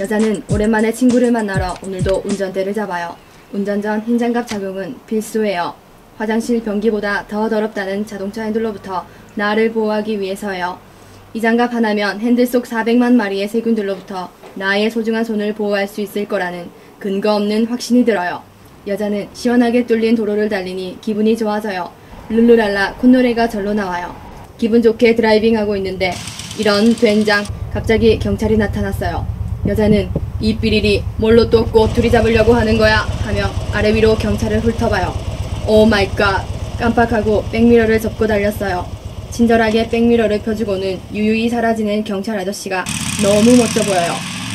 여자는 오랜만에 친구를 만나러 오늘도 운전대를 잡아요. 운전 전 흰장갑 착용은 필수예요. 화장실 변기보다 더 더럽다는 자동차 핸들로부터 나를 보호하기 위해서예요. 이 장갑 하나면 핸들 속 400만 마리의 세균들로부터 나의 소중한 손을 보호할 수 있을 거라는 근거 없는 확신이 들어요. 여자는 시원하게 뚫린 도로를 달리니 기분이 좋아져요. 룰루랄라 콧노래가 절로 나와요. 기분 좋게 드라이빙하고 있는데 이런 된장 갑자기 경찰이 나타났어요. 여자는 이 삐리리 뭘로 또 꼬투리 잡으려고 하는 거야 하며 아래 위로 경찰을 훑어봐요. 오 마이 갓 깜빡하고 백미러를 접고 달렸어요. 친절하게 백미러를 펴주고는 유유히 사라지는 경찰 아저씨가 너무 멋져 보여요.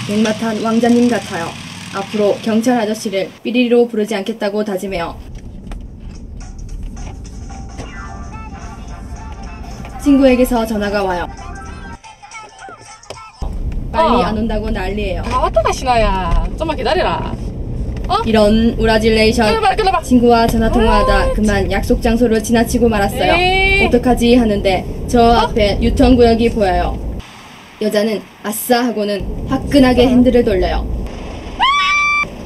백마탄 왕자님 같아요. 앞으로 경찰 아저씨를 삐리리로 부르지 않겠다고 다짐해요. 친구에게서 전화가 와요. 빨리 어. 안 온다고 난리예요. 아 왔다 가시나야 좀만 기다려라 이런 우라질레이션 끊어봐 끊어봐 친구와 전화 통화하다 그만 약속 장소를 지나치고 말았어요. 에이. 어떡하지 하는데 저 앞에 유턴 구역이 보여요. 여자는 아싸 하고는 화끈하게 핸들을 돌려요.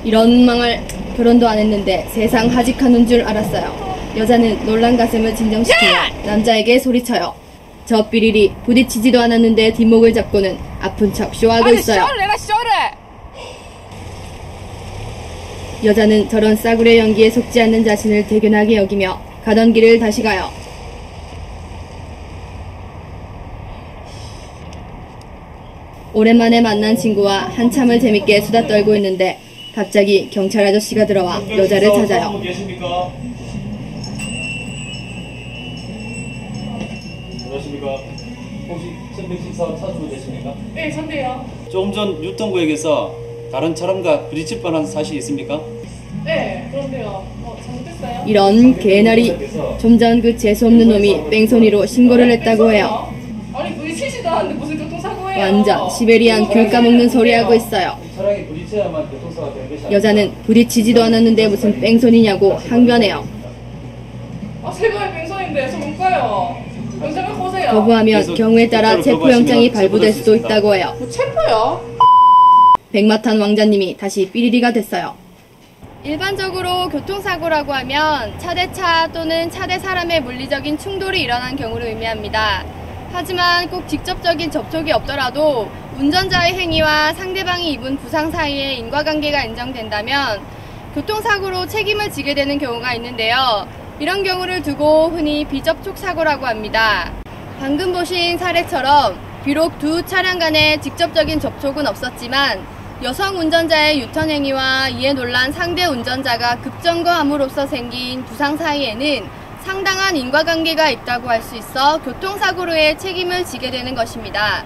이런 망할 결혼도 안 했는데 세상 하직하는 줄 알았어요. 여자는 놀란 가슴을 진정시키며 남자에게 소리쳐요. 저 삐리리 부딪히지도 않았는데 뒷목을 잡고는 아픈 척 쇼하고 아니 있어요. 쇼를 내라 쇼를 여자는 저런 싸구려 연기에 속지 않는 자신을 대견하게 여기며 가던 길을 다시 가요. 오랜만에 만난 친구와 한참을 재밌게 수다 떨고 있는데 갑자기 경찰 아저씨가 들어와 여자를 찾아요. 안녕하십니까? 혹시 1114 차주 되십니까? 네 선배요 조금 전 유통구역에서 다른 차량과 부딪힐 뻔한 사실이 있습니까? 네 그런데요 뭐 잘못했어요? 이런 개나리 좀 전 그 재수없는 놈이 뺑소니로 신고를 했다고 해요. 아니 부딪히지도 않는데 무슨 교통사고예요 완전 시베리안 귤 까먹는 소리 하고 있어요. 차량이 부딪혀야만 교통사가 되는 것이 여자는 부딪히지도 않았는데 무슨 뺑소니냐고 항변해요. 아 세금의 뺑소니인데 저 못 가요 거부하면 경우에 따라 체포영장이 발부될 수도 있다고 해요. 뭐 체포요? 백마탄 왕자님이 다시 삐리리가 됐어요. 일반적으로 교통사고라고 하면 차 대 차 또는 차 대 사람의 물리적인 충돌이 일어난 경우를 의미합니다. 하지만 꼭 직접적인 접촉이 없더라도 운전자의 행위와 상대방이 입은 부상 사이에 인과관계가 인정된다면 교통사고로 책임을 지게 되는 경우가 있는데요. 이런 경우를 두고 흔히 비접촉 사고라고 합니다. 방금 보신 사례처럼 비록 두 차량 간의 직접적인 접촉은 없었지만 여성 운전자의 유턴 행위와 이에 놀란 상대 운전자가 급정거함으로써 생긴 부상 사이에는 상당한 인과관계가 있다고 할 수 있어 교통사고로의 책임을 지게 되는 것입니다.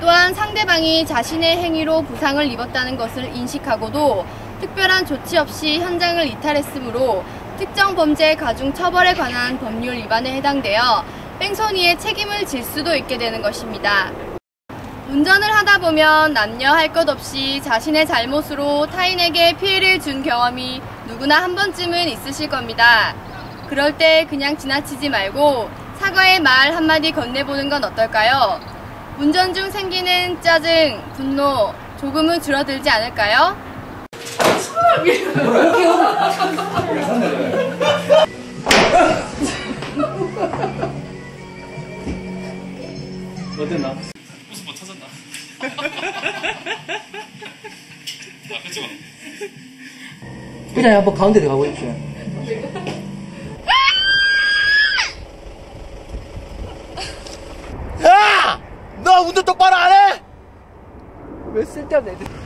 또한 상대방이 자신의 행위로 부상을 입었다는 것을 인식하고도 특별한 조치 없이 현장을 이탈했으므로 특정 범죄 가중 처벌에 관한 법률 위반에 해당되어 뺑소니의 책임을 질 수도 있게 되는 것입니다. 운전을 하다 보면 남녀 할 것 없이 자신의 잘못으로 타인에게 피해를 준 경험이 누구나 한 번쯤은 있으실 겁니다. 그럴 때 그냥 지나치지 말고 사과의 말 한마디 건네보는 건 어떨까요? 운전 중 생기는 짜증, 분노 조금은 줄어들지 않을까요? 어땠나? 웃음 못 찾았나? 아, 그치 마. 그냥 한번 가운데 들어가 보십시오. 야! 너 운전 똑바로 안 해? 왜 쓸데없는 애들.